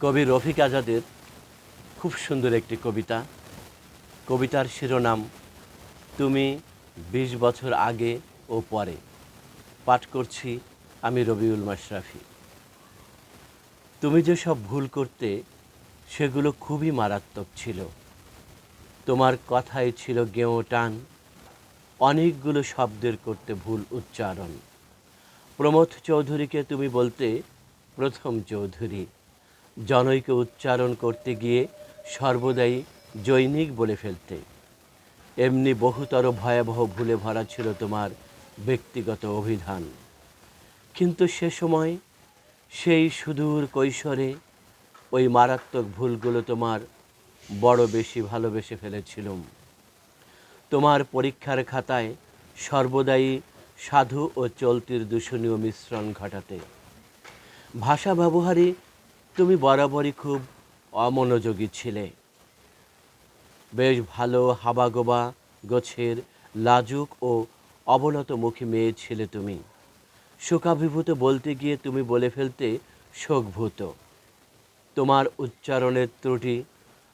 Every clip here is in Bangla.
কবি রফিক আজাদের খুব সুন্দর একটি কবিতা। কবিতার শিরোনাম, তুমি বিশ বছর আগে ও পরে। পাঠ করছি আমি রবিউল মাশরাফি। তুমি যে সব ভুল করতে, সেগুলো খুবই মারাত্মক ছিল। তোমার কথায় ছিল গেঁয়ো টান, অনেকগুলো শব্দের করতে ভুল উচ্চারণ। প্রমথ চৌধুরীকে তুমি বলতে, প্রথম চৌধুরী। জনৈকে উচ্চারণ করতে গিয়ে সর্বদাই জৈনিক বলে ফেলতে। এমনি বহুতর ভয়াবহ ভুলে ভরা ছিল তোমার ব্যক্তিগত অভিধান। কিন্তু সে সময় সেই সুদূর কৈশোরে ওই মারাত্মক ভুলগুলো তোমার বড় বেশি ভালোবেসে ফেলেছিলুম। তোমার পরীক্ষার খাতায় সর্বদাই সাধু ও চলতির দূষণীয় মিশ্রণ ঘটাতে। ভাষা ব্যবহারে তুমি বরাবরই খুব অমনোযোগী ছিলে। বেশ ভালো হাবাগোবা গোছের লাজুক ও অবনতমুখী মেয়ে ছিলে তুমি। শোকাভিভূত বলতে গিয়ে তুমি বলে ফেলতে শোকভূত। তোমার উচ্চারণের ত্রুটি,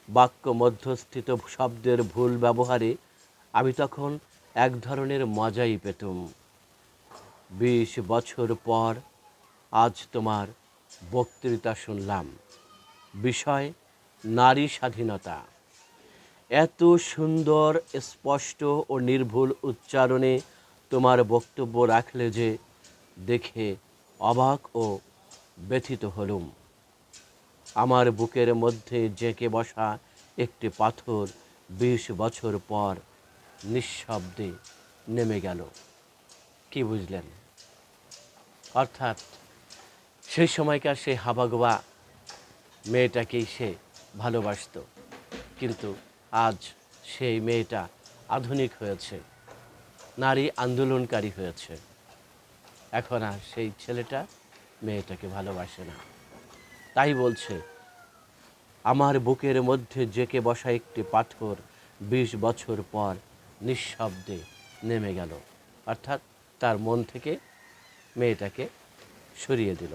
বাক্য মধ্যস্থিত শব্দের ভুল ব্যবহারে আমি তখন এক ধরনের মজাই পেতুম। বিশ বছর পর আজ তোমার বক্তৃতা শুনলাম। বিষয় নারী স্বাধীনতা। এত সুন্দর, স্পষ্ট ও নির্ভুল উচ্চারণে তোমার বক্তব্য রাখলে যে দেখে অবাক ও ব্যথিত হলুম। আমার বুকের মধ্যে জেঁকে বসা একটি পাথর বিশ বছর পর নিঃশব্দে নেমে গেল। কি বুঝলেন? অর্থাৎ সেই সময়কার সেই হাবাগোবা মেয়েটাকেই সে ভালোবাসতো। কিন্তু আজ সেই মেয়েটা আধুনিক হয়েছে, নারী আন্দোলনকারী হয়েছে। এখন আর সেই ছেলেটা মেয়েটাকে ভালোবাসে না। তাই বলছে, আমার বুকের মধ্যে জেকে বসা একটি পাথর বিশ বছর পর নিঃশব্দে নেমে গেল। অর্থাৎ তার মন থেকে মেয়েটাকে সরিয়ে দিল।